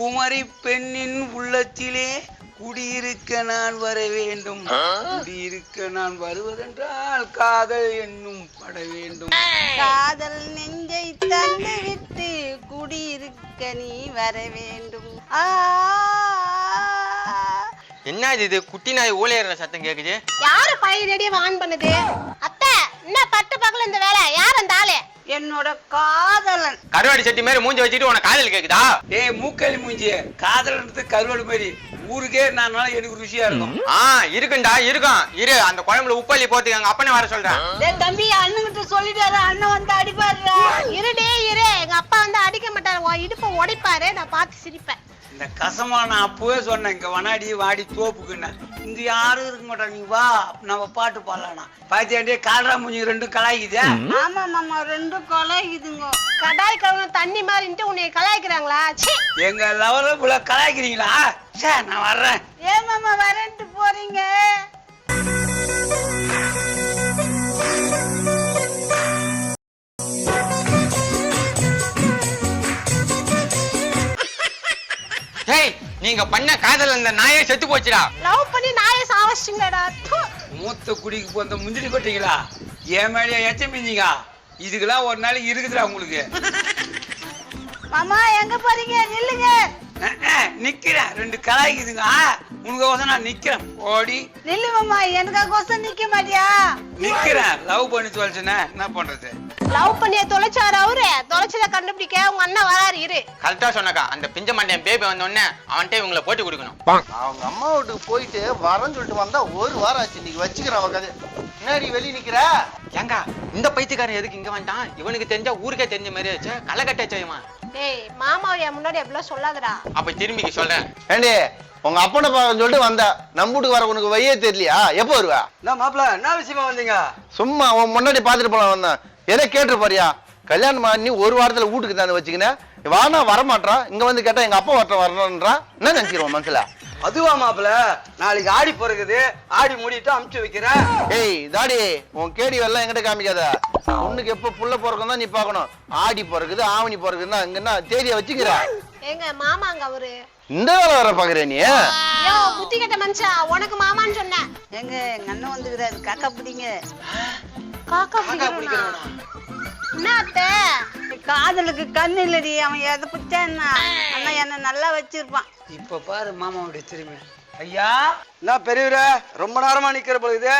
குமரி பெண்ணின் உள்ளத்திலே குடியிருக்க நான் வர வேண்டும். குடியிருக்க நான் வருவதென்றால் காதல் என்னும் பட வேண்டும். காதல் நெஞ்சை தந்து விட்டு குடியிருக்க நீ வர வேண்டும். என்ன இது? குட்டி நாய் ஊழையிற சத்தம் கேக்குது? யாரு பழைய ரேடியோ ஆன் பண்ணுது? அத்தை என்ன பட்டு பகல இந்த வேலை? யார் அந்த ஆளு? என்னோட காதலன். கருவாடி சட்டி மாதிரி மூஞ்சி வச்சுட்டு உனக்கு காதல் கேக்குதா? ஏய் மூக்கலி மூஞ்சி காதல்ன்றது கருவாடு மாதிரி. ஊருக்கே நான் எனக்கு ருசியா இருக்கும். ஆ இருக்குண்டா இருக்கும். இரு அந்த குழம்புல உப்பள்ளி போத்துக்கு எங்க அப்பனே வர சொல்றேன். டேய் தம்பி அண்ணன்கிட்ட சொல்லிட்டாரு. அண்ணன் வந்து அடிப்பாருடா. இருடே இரு. எங்க அப்பா வந்து அடிக்க மாட்டாரு. உன் இடுப்பை உடைப்பாரு. நான் பார்த்து சிரிப்பேன். இந்த கசமா நான் அப்பவே சொன்னேன் இங்க வனாடி வாடி தோப்புக்குன்னு. இங்க யாரும் இருக்க மாட்டாங்க. நீ வா நம்ம பாட்டு பாடலாம் பாத்தியாண்டே கால்ரா மூஞ்சி ரெண்டும் கலாய்க்குதே? ஆமா மாமா ரெண்டும் கொலைக்குதுங்க கடாய் கவுன தண்ணி மாதிரின்ட்டு உன்னை கலாய்க்கிறாங்களா? ச்சீ. எங்க லெவலில் இவ்வளோ கலாய்க்கிறீங்களா? சே நான் வர்றேன். ஏன் மாமா வரேன்ட்டு போறீங்க? டேய் நீங்க பண்ண காதல் அந்த நாயே செத்து போச்சுடா. லவ் பண்ணி நாயை சாவச்சிங்கடா மூத்த குடிக்கு போந்த முந்திரி கொட்டீங்களா என் மேலேயே எச்சம் மிஞ்சிங்க? இதுக்கெல்லாம் ஒரு நாளைக்கு இருக்குதுடா உங்களுக்கு. மாமா எங்க போறீங்க? நில்லுங்க. நிக்கிறேன் ரெண்டு கலாய்க்குதுங்க உனக்கு நான் நிக்கிறேன். ஓடி. நில்லு மாமா எனக்காகோசம் நிக்க மாட்டியா? நிக்கிறேன் லவ் பண்ணி தொலைச்சுனா. என்ன பண்றது? லவ் பண்ணிய தொலைச்சாரு அவரு. தொலைச்சத கண்டுபிடிக்க உங்க அண்ணன் வராரு இரு. கரெக்டா சொன்னக்கா அந்த பிஞ்ச மண்டையன் பேபி வந்த உடனே அவன்கிட்ட இவங்களை போட்டி கொடுக்கணும். அவங்க அம்மா வீட்டுக்கு போயிட்டு வரேன்னு சொல்லிட்டு வந்தா ஒரு வாரம் ஆச்சு. இன்னைக்கு வச்சுக்கிறேன் அவ கதை. என்னடி வெளிய நிக்கிற? ஏங்க இந்த பைத்தியக்காரன் எதுக்கு இங்க வந்துட்டான்? இவனுக்கு தெரிஞ்சா ஊருக்கே தெரிஞ்ச மாதிரி ஆச்சு. களை கட்ட செய்வான் டேய் மாமாவை என் முன்னாடி அப்படிலாம் சொல்லாதடா. அப்ப திரும்பிக்கு சொல்றேன். ஏண்டி உங்க அப்பனை பார்க்க சொல்லிட்டு வந்தா. நம்ம வீட்டுக்கு வர உனக்கு வையே தெரியலையா? எப்போ வருவ? என்ன மாப்பிள என்ன விஷயமா வந்தீங்க? சும்மா உன் முன்னாடி பாத்துட்டு போலாம் வந்தேன். எதை கேட்டு பாரியா கல்யாணம் பண்ணி ஒரு வாரத்துல வீட்டுக்கு தான் வச்சுக்கினேன். வானா வரமாட்டான் இங்க வந்து கேட்டா எங்க அப்பா வரட்டும் வரணும்ன்றான் என்ன நினைச்சிருவோம் மனசுல? அதுவா மாப்பிள? நாளைக்கு ஆடி பிறகுது ஆடி மூடிட்டு அமுச்சு வைக்கிறேன் ஏய் தாடி உன் கேடி வரலாம் எங்கிட்ட காமிக்காத. பொண்ணுக்கு எப்போ புள்ள பிறக்கும் தான் நீ பார்க்கணும். ஆடி பிறகுது ஆவணி பிறகுதுன்னா இங்கன்னா தேதியை வச்சுக்கிற? எங்க மாமாங்க அவரு. இந்த வேலை வர பாக்குற நீ? யோ புத்தி கெட்ட மனுஷா உனக்கு மாமான்னு சொன்னேன். எங்க எங்க அண்ணன் வந்துக்கிறாரு. காக்கா பிடிங்க. காக்கா பிடிக்கிறா என்ன அத்தை? காதலுக்கு கண்ணு இல்லடி அவன் எதை பிடிச்சா என்ன? அண்ணன் என்ன நல்லா வச்சிருப்பான். இப்ப பாரு மாமாவுடைய திரும்பி ஐயா என்ன பெரியவரே? ரொம்ப நேரமா நிக்கிற பொழுது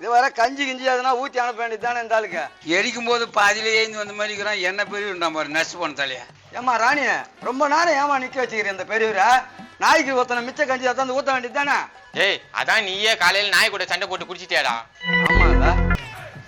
இது வர கஞ்சி கிஞ்சி அதனா ஊத்தி அனுப்ப வேண்டியது தானே இந்த ஆளுக்கு? எரிக்கும் போது பாதியிலே ஏந்து வந்த மாதிரி இருக்கிறான். என்ன பெரியவர் பாரு நஷ்ட போன தலையா. ஏமா ராணி ரொம்ப நேரம் ஏமா நிக்க வச்சுக்கிறேன் இந்த பெரியவரை? நாய்க்கு ஊத்தன மிச்ச கஞ்சி அதான் ஊத்த வேண்டியது தானே ஏய் அதான் நீயே காலையில நாய் கூட சண்டை போட்டு குடிச்சிட்டியாடா. ஆமாங்களா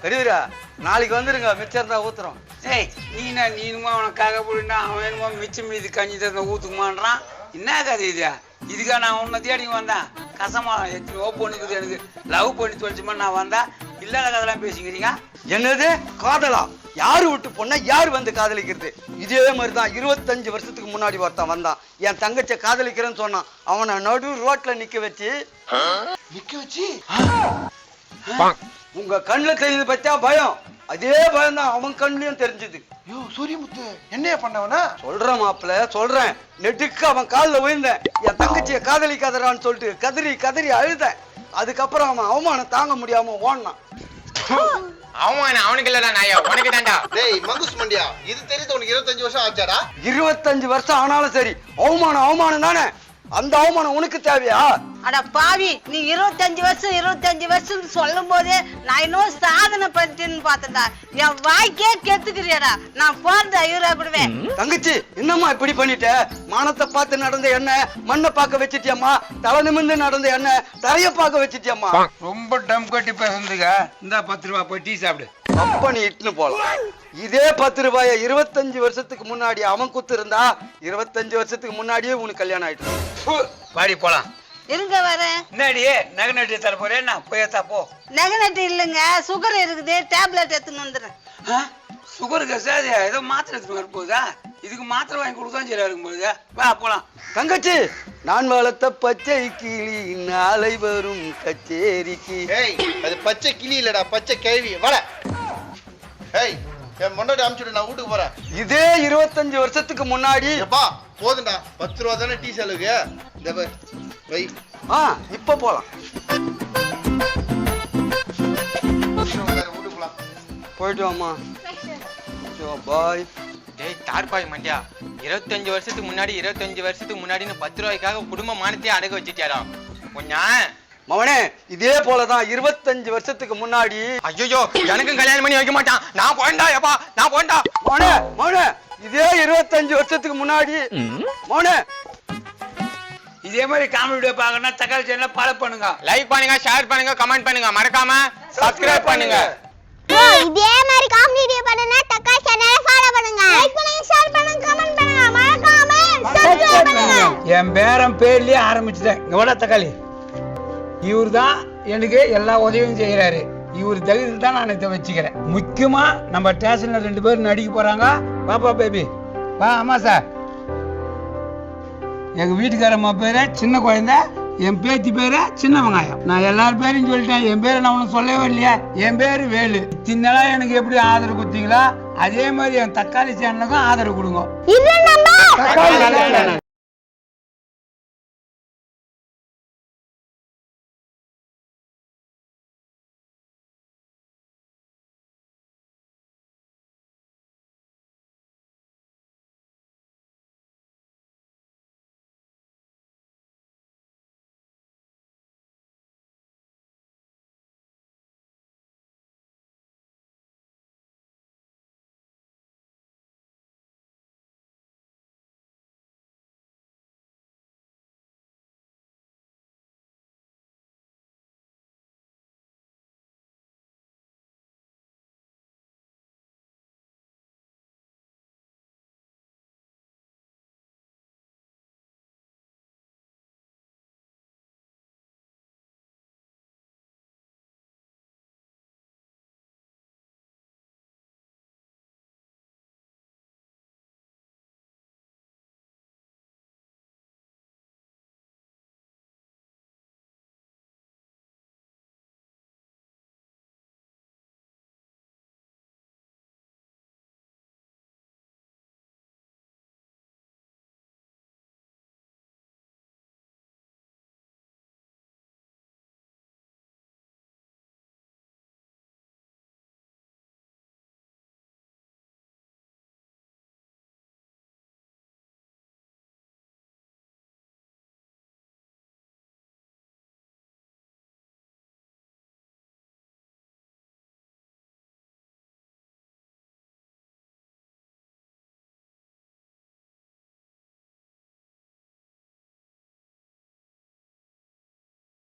பெரியவரா நாளைக்கு வந்துருங்க மிச்சம் இருந்தா ஊத்துறோம். ஏய் நீனா நீனுமா அவனுக்காக போடுனா அவன் என்னமோ மிச்சம் மீதி கஞ்சி தந்த ஊத்துக்குமான்றான். என்ன கதை இது? இதுக்கா நான் உன்னை தேடி வந்தேன். கசமா எத்தனையோ பொண்ணுக்குது எனக்கு. லவ் பண்ணி தொலைச்சுமா நான் வந்தா இல்லாத கதெல்லாம் பேசிக்கிறீங்க? என்னது? காதலா? யாரு விட்டு பொண்ணா யார் வந்து காதலிக்கிறது? இதே மாதிரி தான் இருபத்தஞ்சு வருஷத்துக்கு முன்னாடி ஒருத்தன் வந்தான். என் தங்கச்சியை காதலிக்கிறேன்னு சொன்னான். அவனை நடு ரோட்ல நிக்க வச்சு. நிக்க வச்சு? உங்க கண்ணுல தெரிஞ்சது பத்தியா பயம். அதே பயம் தான் அவன் கண்ணுலயும் தெரிஞ்சது. யோ சூரியமுத்து என்னைய பண்ணவனா? சொல்றேன் மாப்பிள்ள சொல்றேன். நெட்டுக்கு அவன் காலில் விழுந்தேன் என் தங்கச்சியை காதலிக்காதடான்னு சொல்லிட்டு கதறி கதறி அழுதேன். அதுக்கப்புறம் அவன் அவமானம் தாங்க முடியாம ஓடினான். அவன் அவனுக்கு இல்லடா நாயா உனக்கு தான்டா. டேய் மங்குஸ் மண்டியா இது தெரிஞ்சு உனக்கு இருபத்தஞ்சு வருஷம் ஆச்சாடா? இருபத்தஞ்சு வருஷம் ஆனாலும் சரி அவமானம் அவமானம் தானே. அந்த அவமானம் உனக்கு தேவையா? அட பாவி நீ இருபத்தஞ்சு வருஷம் இருபத்தஞ்சு வருஷம் சொல்லும் போதே நான் இன்னும் சாதனை பண்ணிட்டேன்னு பார்த்தேன்டா என் வாய்க்கே கெத்துக்கிறியடா நான் போறது ஐயூரா விடுவேன் தங்கச்சி என்னம்மா இப்படி பண்ணிட்ட? மானத்தை பார்த்து நடந்த என்ன? மண்ணை பார்க்க வச்சிட்டியம்மா? தலை நிமிர்ந்து நடந்த என்ன? தரைய பார்க்க வச்சிட்டியம்மா? ரொம்ப டம் கட்டி பேசுறதுங்க இந்த பத்து ரூபாய் போய் டீ சாப்பிடு. நீ இட்டுன்னு போலாம். இதே பத்து ரூபாய இருபத்தஞ்சு வருஷத்துக்கு முன்னாடி அவன் குத்து இருந்தா இருபத்தஞ்சு வருஷத்துக்கு முன்னாடியே உனக்கு கல்யாணம் ஆயிட்டு பாடி போலாம். இருங்க வரேன் என்னடி நகை நட்டி தர போறேன் நான் போயத்தா போ. நெகனட்டு இல்லைங்க சுகர் இருக்குது டேப்லெட் எடுத்துன்னு வந்துடுறேன். சுகருக்கு சார் ஏதோ மாத்திரை எடுத்துட்டு வர போகுதா இதுக்கு மாத்திரை வாங்கி கொடுத்தா சரியா இருக்கும் போகுது வா போலாம். தங்கச்சி நான் வளர்த்த பச்சை கிளி நாளை வரும் கச்சேரிக்கு. ஏய் அது பச்சை கிளி இல்லடா பச்சை கேள்வி வர ஏய் என் முன்னாடி அனுப்பிச்சுடு நான் வீட்டுக்கு போறேன். இதே இருபத்தஞ்சு வருஷத்துக்கு முன்னாடி எப்பா போதும்டா. பத்து ரூபா தானே டீ செலவுக்கு? இந்த வை. ஆ இப்போ போலாம். வீட்டுக்கு போலாம். போயிட்டு வாமா பாய் டேய் தார்பாய் மண்டியா? இருபத்தஞ்சு வருஷத்துக்கு முன்னாடி இருபத்தஞ்சு வருஷத்துக்கு முன்னாடின்னு பத்து ரூபாய்க்காக குடும்ப மானத்தையே அடகு வச்சுட்டியாடா. கொஞ்சம் மவனே இதே போலதான் இருபத்தஞ்சு வருஷத்துக்கு முன்னாடி ஐயோ எனக்கும் கல்யாணம் பண்ணி வைக்க மாட்டான். நான் போண்டா எப்பா நான் போண்டா மவனே மவனே இதே இருபத்தஞ்சு வருஷத்துக்கு முன்னாடி மவனே. இதே மாதிரி காமெடி வீடியோ பார்க்கணும்னா தக்காளி சேனலை ஃபாலோ பண்ணுங்க. லைக் பண்ணுங்க ஷேர் பண்ணுங்க கமெண்ட் பண்ணுங்க. மறக்காம சப்ஸ்கிரைப் பண்ணுங்க. இதே மாதிரி காமெடி வீடியோ பண்ணுனா தக்காளி சேனலை ஃபாலோ பண்ணுங்க. லைக் பண்ணுங்க ஷேர் பண்ணுங்க கமெண்ட் பண்ணுங்க. மறக்காம சப்ஸ்கிரைப் பண்ணுங்க. என் பேரன் பேர்லயே ஆரம்பிச்சுட்டேன். எவ்வளோ தக்காளி. இவர் தான் எனக்கு எல்லா உதவியும் செய்யறாரு இவர் தகுதியில் தான் நான் இதை வச்சுக்கிறேன். முக்கியமா நம்ம ஸ்டேஷன்ல ரெண்டு பேரும் நடிக்க போறாங்க. பாப்பா பேபி. வா ஆமா சார். எங்க வீட்டுக்காரம்மா பேரு சின்ன குழந்தை. என் பேத்தி பேரு சின்ன வெங்காயம். நான் எல்லார் பேரையும் சொல்லிட்டேன். என் பேரை நான் உனக்கு சொல்லவே இல்லையா. என் பேரு வேலு. சின்னலா எனக்கு எப்படி ஆதரவு கொடுத்தீங்களா அதே மாதிரி என் தக்காளி சேனலுக்கும் ஆதரவு கொடுங்க.